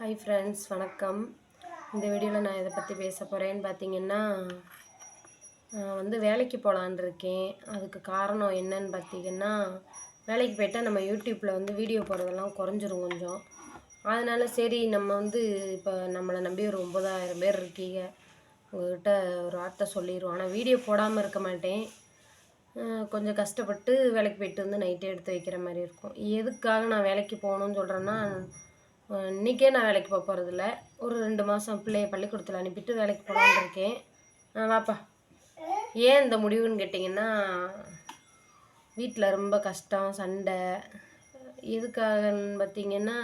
Hi friends வணக்கம். இந்த வீடியோவில் நான் இதை பற்றி பேச போகிறேன்னு பார்த்தீங்கன்னா வந்து வேலைக்கு போகலான் இருக்கேன். அதுக்கு காரணம் என்னன்னு பார்த்தீங்கன்னா வேலைக்கு போயிட்டால் நம்ம யூடியூப்பில் வந்து வீடியோ போடுறதெல்லாம் குறைஞ்சிரும் கொஞ்சம். அதனால சரி நம்ம வந்து இப்போ நம்மளை நம்பி ஒரு ஒம்பதாயிரம் பேர் இருக்கீங்க. உங்கள்கிட்ட ஒரு வார்த்தை சொல்லிடுவோம் ஆனால் வீடியோ போடாமல் இருக்க மாட்டேன். கொஞ்சம் கஷ்டப்பட்டு வேலைக்கு போயிட்டு வந்து நைட்டே எடுத்து வைக்கிற மாதிரி இருக்கும். எதுக்காக நான் வேலைக்கு போகணும்னு சொல்கிறேன்னா இன்றைக்கே நான் வேலைக்கு போக போகிறதில்ல ஒரு ரெண்டு மாதம் பிள்ளைய பள்ளிக்கூடத்தில் அனுப்பிட்டு வேலைக்கு போகலான்னு இருக்கேன். வாப்பா. ஏன் இந்த முடிவுன்னு கேட்டிங்கன்னா வீட்டில் ரொம்ப கஷ்டம் சண்டை. எதுக்காகன்னு பார்த்தீங்கன்னா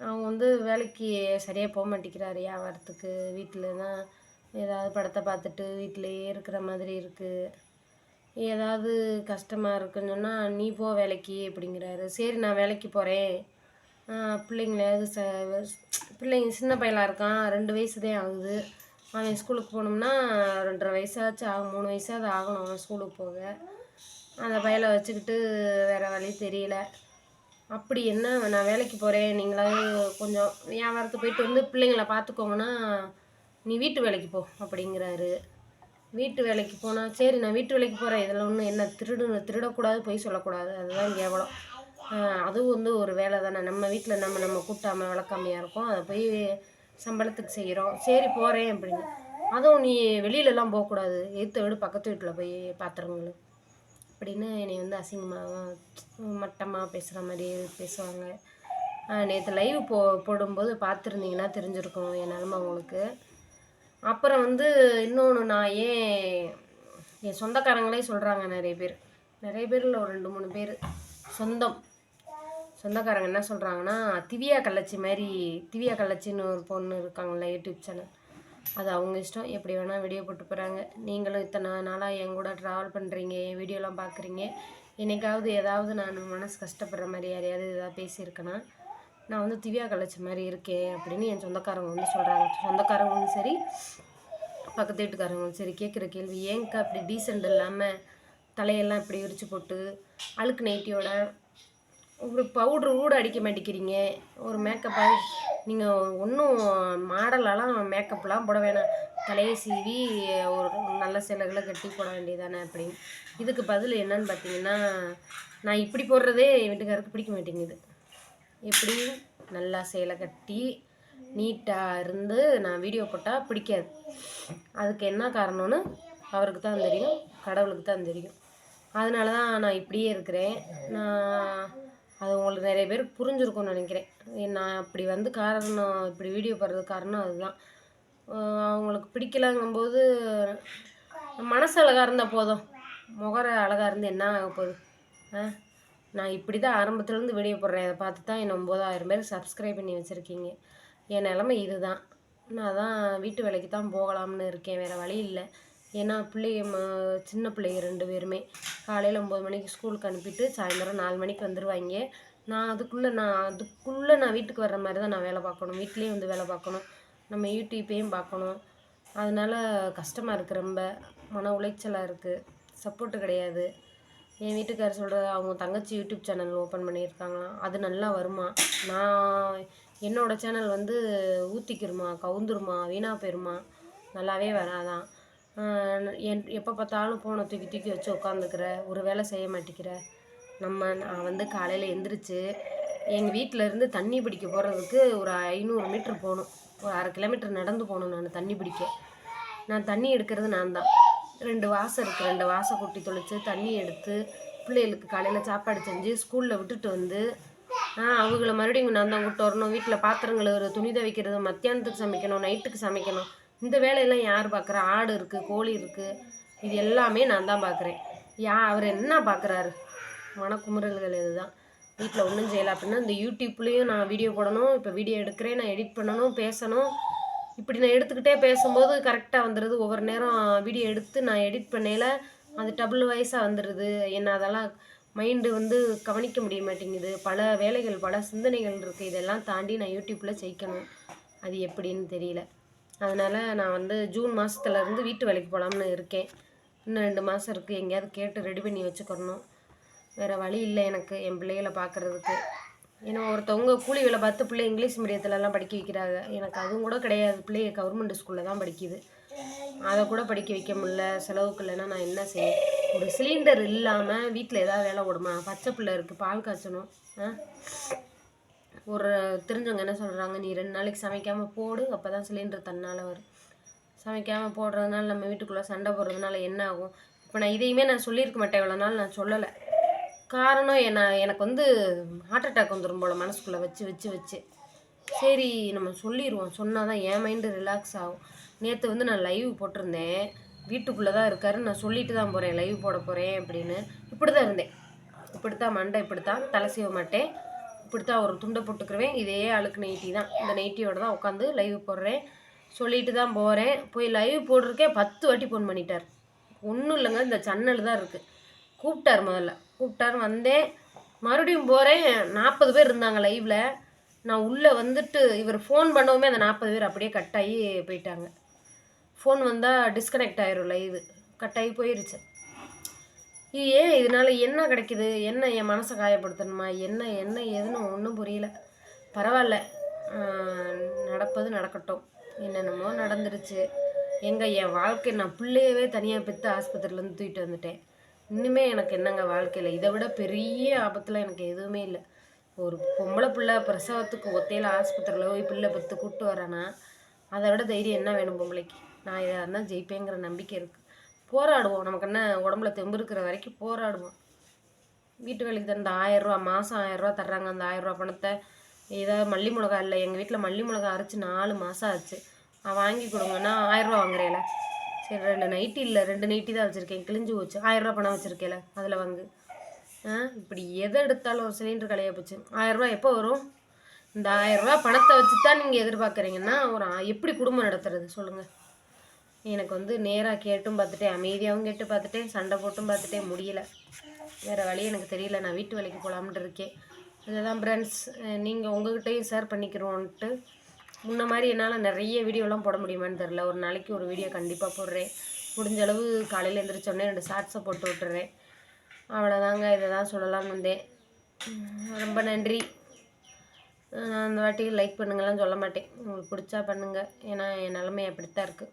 அவங்க வந்து வேலைக்கு சரியாக போக மாட்டேங்கிறாரு வியாபாரத்துக்கு வீட்டில் தான் ஏதாவது படத்தை பார்த்துட்டு வீட்டிலையே இருக்கிற மாதிரி இருக்குது ஏதாவது கஷ்டமாக இருக்குன்னு சொன்னால் நீ போ வேலைக்கு அப்படிங்கிறாரு. சரி நான் வேலைக்கு போகிறேன் பிள்ளைங்களையாவது ச பிள்ளைங்க சின்ன பையலாக இருக்கான் ரெண்டு வயசு தான் ஆகுது. அவன் ஸ்கூலுக்கு போகணும்னா ரெண்டரை வயசாச்சும் ஆகும் மூணு வயசாவது ஆகணும் அவன் ஸ்கூலுக்கு போக. அந்த பையலை வச்சுக்கிட்டு வேறு வழி தெரியல. அப்படி என்ன நான் வேலைக்கு போகிறேன் நீங்களாவது கொஞ்சம் வியாபாரத்துக்கு போயிட்டு வந்து பிள்ளைங்கள பார்த்துக்கோங்கன்னா நீ வீட்டு வேலைக்கு போ அப்படிங்கிறாரு. வீட்டு வேலைக்கு போனால் சரி நான் வீட்டு வேலைக்கு போகிறேன் இதில் ஒன்றும் என்ன திருடு திருடக்கூடாது பொய் சொல்லக்கூடாது அதுதான் கேவலம். அதுவும் வந்து ஒரு வேலை தானே நம்ம வீட்டில் நம்ம நம்ம கூட்டாமல் வளர்க்காமையாக இருக்கோம். அதை போய் சம்பளத்துக்கு செய்கிறோம் சரி போகிறேன் அப்படின்னு. அதுவும் நீ வெளியிலலாம் போகக்கூடாது. எதிர்த்த வீடு பக்கத்து வீட்டில் போய் பாத்திரங்களு. அப்படின்னு என்னை வந்து அசிங்கமாக மட்டமாக பேசுகிற மாதிரி பேசுவாங்க. நேற்று லைவ் போ போடும்போது பார்த்துருந்தீங்கன்னா தெரிஞ்சிருக்கும் என் நிலமை உங்களுக்கு. அப்புறம் வந்து இன்னொன்று நான் ஏன் என் சொந்தக்காரங்களே சொல்கிறாங்க நிறைய பேர். நிறைய பேரில் ஒரு ரெண்டு மூணு பேர் சொந்தம். சொந்தக்காரங்க என்ன சொல்கிறாங்கன்னா திவ்யா கள்ளச்சி மாதிரி திவ்யா கள்ளச்சின்னு ஒரு பொண்ணு இருக்காங்கல்ல யூடியூப் சேனல். அது அவங்க இஷ்டம். எப்படி வேணால் வீடியோ போட்டு போகிறாங்க நீங்களும் இத்தனை நாளாக என் கூட ட்ராவல் பண்ணுறீங்க என் வீடியோலாம் பார்க்குறீங்க என்னைக்காவது ஏதாவது நான் மனசு கஷ்டப்படுற மாதிரி யாரையாவது ஏதாவது பேசியிருக்கேன்னா நான் வந்து திவ்யா கள்ளச்சி மாதிரி இருக்கேன் அப்படின்னு என் சொந்தக்காரங்க வந்து சொல்கிறாங்க சொந்தக்காரங்களும் சரி பக்கத்து வீட்டுக்காரங்களும் சரி கேட்குற கேள்வி ஏங்க்கா இப்படி டீசெண்ட் இல்லாமல் தலையெல்லாம் இப்படி விரிச்சு போட்டு அழுக்கு நைட்டியோட ஒரு பவுட்ரு கூட அடிக்க மாட்டேங்கிறீங்க. ஒரு மேக்கப் நீங்கள் ஒன்றும் மாடலெல்லாம் மேக்கப்லாம் போட வேணாம். தலையை சீவி ஒரு நல்ல சிலைகளை கட்டி போட வேண்டியதானே அப்படின்னு. இதுக்கு பதில் என்னன்னு பார்த்தீங்கன்னா நான் இப்படி போடுறதே என் வீட்டுக்காருக்கு பிடிக்க மாட்டேங்குது. எப்படி? நல்லா சேலை கட்டி நீட்டாக இருந்து நான் வீடியோ போட்டால் பிடிக்காது. அதுக்கு என்ன காரணம்னு அவருக்கு தான் தெரியும் கடவுளுக்கு தான் தெரியும். அதனால தான் நான் இப்படியே இருக்கிறேன். நான் அது உங்களுக்கு நிறைய பேருக்கு புரிஞ்சிருக்கும்னு நினைக்கிறேன். நான் அப்படி வந்து காரணம் இப்படி வீடியோ போடுறதுக்கு காரணம் அதுதான். அவங்களுக்கு பிடிக்கலங்கும்போது மனசு அழகாக இருந்தால் போதும். முகர அழகாக இருந்து என்ன ஆக போகுது? ஆ நான் இப்படி தான் ஆரம்பத்துலேருந்து வீடியோ போடுறேன். அதை பார்த்து தான் என்ன ஒம்பதாயிரம் பேர் சப்ஸ்கிரைப் பண்ணி வச்சுருக்கீங்க. என் நிலமை இதுதான். நான் தான் வீட்டு வேலைக்கு தான் போகலாம்னு இருக்கேன். வேறு வழி இல்லை. ஏன்னா பிள்ளைங்க ம- சின்ன பிள்ளைங்க ரெண்டு பேருமே. காலையில் ஒம்பது மணிக்கு ஸ்கூலுக்கு அனுப்பிட்டு சாயந்தரம் நாலு மணிக்கு வந்துடுவாங்க நான் அதுக்குள்ளே நான் அதுக்குள்ளே நான் வீட்டுக்கு வர்ற மாதிரி தான் நான் வேலை பார்க்கணும். வீட்லேயும் வந்து வேலை பார்க்கணும். நம்ம யூடியூப்பையும் பார்க்கணும். அதனால் கஷ்டமாக இருக்குது ரொம்ப. மன உளைச்சலாக இருக்குது சப்போர்ட்டு கிடையாது. என் வீட்டுக்காரர் சொல்கிறது அவங்க தங்கச்சி யூடியூப் சேனல் ஓப்பன் பண்ணியிருக்காங்களாம். அது நல்லா வருமா? நான் என்னோடய சேனல் வந்து ஊற்றிக்கிருமா கவுந்துருமா வீணாக போயிருமா? நல்லாவே வராதான் என் எப்போ பார்த்தாலும் ஃபோனை தூக்கி தூக்கி வச்சு உட்காந்துக்கிற ஒரு வேலை செய்ய மாட்டேங்கிற நம்ம நான் வந்து காலையில் எந்திரிச்சு எங்கள் வீட்டில் இருந்து தண்ணி பிடிக்க போகிறதுக்கு ஒரு ஐநூறு மீட்ரு போகணும். ஒரு அரை கிலோமீட்டர் நடந்து போகணும் நான் தண்ணி பிடிக்க. நான் தண்ணி எடுக்கிறது நான் தான். ரெண்டு வாசம் இருக்குது ரெண்டு வாசம் கொட்டி தொளித்து தண்ணி எடுத்து பிள்ளைகளுக்கு காலையில் சாப்பாடு செஞ்சு ஸ்கூலில் விட்டுட்டு வந்து நான் அவங்கள மறுபடியும் நான் தான் கூப்பிட்டு வரணும். வீட்டில் பாத்திரங்கள் துணி துவைக்கிறது மத்தியானத்துக்கு சமைக்கணும் நைட்டுக்கு சமைக்கணும். இந்த வேலையெல்லாம் யார் பார்க்குறா ஆடு இருக்குது கோழி இருக்குது இது எல்லாமே நான் தான் பார்க்குறேன் யா அவர் என்ன பார்க்குறாரு மனக்குமுறல்கள் இதுதான். வீட்டில் ஒன்றும் செய்யலை. அப்படின்னா இந்த யூடியூப்லேயும் நான் வீடியோ போடணும் இப்போ வீடியோ எடுக்கிறேன் நான் எடிட் பண்ணணும் பேசணும். இப்படி நான் எடுத்துக்கிட்டே பேசும்போது கரெக்டாக வந்துடுது ஒவ்வொரு நேரம் வீடியோ எடுத்து நான் எடிட் பண்ணையில் அது டபுள் வயசாக வந்துடுது என்ன அதெல்லாம் மைண்டு வந்து கவனிக்க முடிய மாட்டேங்குது. பல வேலைகள் பல சிந்தனைகள் இருக்குது இதெல்லாம் தாண்டி நான் யூடியூப்பில் ஜெயிக்கணும் அது எப்படின்னு தெரியல. அதனால் நான் வந்து ஜூன் மாதத்துலேருந்து வீட்டு வேலைக்கு போகலாம்னு இருக்கேன். இன்னும் ரெண்டு மாதம் இருக்குது எங்கேயாவது கேட்டு ரெடி பண்ணி வச்சுக்கிறணும். வேறு வழி இல்லை எனக்கு என் பிள்ளைகளை பார்க்குறதுக்கு ஏன்னா ஒருத்தவங்க கூலி வேலை பார்த்து பிள்ளை இங்கிலீஷ் மீடியத்துலலாம் படிக்க வைக்கிறாங்க. எனக்கு அதுவும் கூட கிடையாது. பிள்ளைய கவர்மெண்ட் ஸ்கூலில் தான் படிக்குது. அதை கூட படிக்க வைக்க முடில செலவுக்கு இல்லைன்னா நான் என்ன செய்ய? ஒரு சிலிண்டர் இல்லாமல் வீட்டில் ஏதாவது வேலை ஓடுமா பச்சை பிள்ளை இருக்குது பால் காய்ச்சணும். ஆ? ஒரு தெரிஞ்சவங்க என்ன சொல்கிறாங்க நீ ரெண்டு நாளைக்கு சமைக்காமல் போடு அப்போ தான் சிலிண்டர் தன்னால் வரும். சமைக்காமல் போடுறதுனால நம்ம வீட்டுக்குள்ளே சண்டை போடுறதுனால என்ன ஆகும்? இப்போ நான் இதையுமே நான் சொல்லியிருக்க மாட்டேன் இவ்வளோ நாள் நான் சொல்லலை. காரணம் என்ன எனக்கு வந்து ஹார்ட் அட்டாக் வந்துடும் போல் மனசுக்குள்ளே வச்சு வச்சு வச்சு. சரி நம்ம சொல்லிடுவோம் சொன்னால் தான் என் மைண்டு ரிலாக்ஸ் ஆகும். நேற்று வந்து நான் லைவ் போட்டிருந்தேன். வீட்டுக்குள்ளே தான் இருக்காரு. நான் சொல்லிட்டு தான் போகிறேன் லைவ் போட போகிறேன் அப்படின்னு. இப்படி தான் இருந்தேன். இப்படி தான் மண்டை இப்படி தான் தலை சீவ மாட்டேன். இப்படித்தான் ஒரு துண்டை போட்டுக்குருவேன். இதே அழுக்கு நைட்டி தான். இந்த நைட்டியோட தான் உட்காந்து லைவ் போடுறேன். சொல்லிட்டு தான் போகிறேன் போய் லைவ் போட்டிருக்கே பத்து வாட்டி ஃபோன் பண்ணிட்டார். ஒன்றும் இல்லைங்க இந்த சன்னல் தான் இருக்குது கூப்பிட்டார் முதல்ல. கூப்பிட்டார் வந்தேன். மறுபடியும் போகிறேன் நாற்பது பேர் இருந்தாங்க லைவில் நான் உள்ளே வந்துட்டு இவர் ஃபோன் பண்ணவுமே அந்த நாற்பது பேர் அப்படியே கட் ஆகி போயிட்டாங்க. ஃபோன் வந்தால் டிஸ்கனெக்ட் ஆயிரும் லைவு கட் ஆகி போயிருச்சு. இது ஏன் இதனால என்ன கிடைக்குது? என்ன என் மனசை காயப்படுத்தணுமா? என்ன என்ன ஏதுன்னு ஒன்றும் புரியல. பரவாயில்ல. நடப்பது நடக்கட்டும். என்னென்னமோ நடந்துருச்சு. எங்கே என் வாழ்க்கை நான் பிள்ளையவே தனியாக பெற்று ஆஸ்பத்திரியிலேருந்து தூக்கிட்டு வந்துட்டேன். இன்னுமே எனக்கு என்னங்க வாழ்க்கையில்? இதை விட பெரிய ஆபத்தில் எனக்கு எதுவுமே இல்லை. ஒரு பொம்பளை பிள்ளை பிரசவத்துக்கு ஒத்தையில் ஆஸ்பத்திரியில் போய் பிள்ளை பத்து கூப்பிட்டு வரானா அதை விட தைரியம் என்ன வேணும் பொம்பளைக்கு? நான் இதாக இருந்தால் ஜெயிப்பேங்கிற நம்பிக்கை இருக்குது போராடுவோம். நமக்கு என்ன உடம்புல தெம்பு இருக்கிற வரைக்கும் போராடுவோம். வீட்டு வேலைக்கு தந்த ஆயிரரூவா மாதம் ஆயிரரூவா தர்றாங்க. அந்த ஆயிரரூவா பணத்தை ஏதாவது மல்லி மிளகா இல்லை எங்கள் வீட்டில் மல்லி மிளகா அரைச்சி நாலு மாதம் ஆச்சு. நான் வாங்கி கொடுங்கன்னா ஆயிரரூவா வாங்குறேல சரி ரெண்டு நைட்டி இல்லை ரெண்டு நைட்டி தான் வச்சுருக்கேன். கிழிஞ்சு போச்சு. ஆயிரரூவா பணம் வச்சுருக்கேல அதில் வாங்கு. ஆ இப்படி எதை எடுத்தாலும் ஒரு சிலிண்டர் கலையாக போச்சு. ஆயிரரூவா எப்போ வரும்? இந்த ஆயிரரூவா பணத்தை வச்சு தான் நீங்கள் எதிர்பார்க்குறீங்கன்னா ஒரு எப்படி குடும்பம் நடத்துறது? சொல்லுங்கள் எனக்கு வந்து நேராக கேட்டும் பார்த்துட்டேன் அமைதியாகவும் கேட்டு பார்த்துட்டேன் சண்டை போட்டும் பார்த்துட்டேன் முடியல. வேறு வழி எனக்கு தெரியல நான் வீட்டு வேலைக்கு போகலாம்னு இருக்கேன். இதுதான் ஃப்ரெண்ட்ஸ் நீங்கள் உங்கள்கிட்டையும் ஷேர் பண்ணிக்கிறோன்ட்டு. முன்ன மாதிரி என்னால் நிறைய வீடியோலாம் போட முடியுமான்னு தெரில ஒரு நாளைக்கு ஒரு வீடியோ கண்டிப்பாக போடுறேன். முடிஞ்ச அளவு காலையில் எழுந்திரிச்சோடனே ரெண்டு ஷார்ட்ஸை போட்டு விட்டுறேன். அவ்வளோதாங்க இதை தான் சொல்லலாம்னு வந்தேன். ரொம்ப நன்றி. நான் அந்த வாட்டி லைக் பண்ணுங்கலாம் சொல்ல மாட்டேன். உங்களுக்கு பிடிச்சா பண்ணுங்கள் ஏன்னா என் நிலமை அப்படித்தான் இருக்குது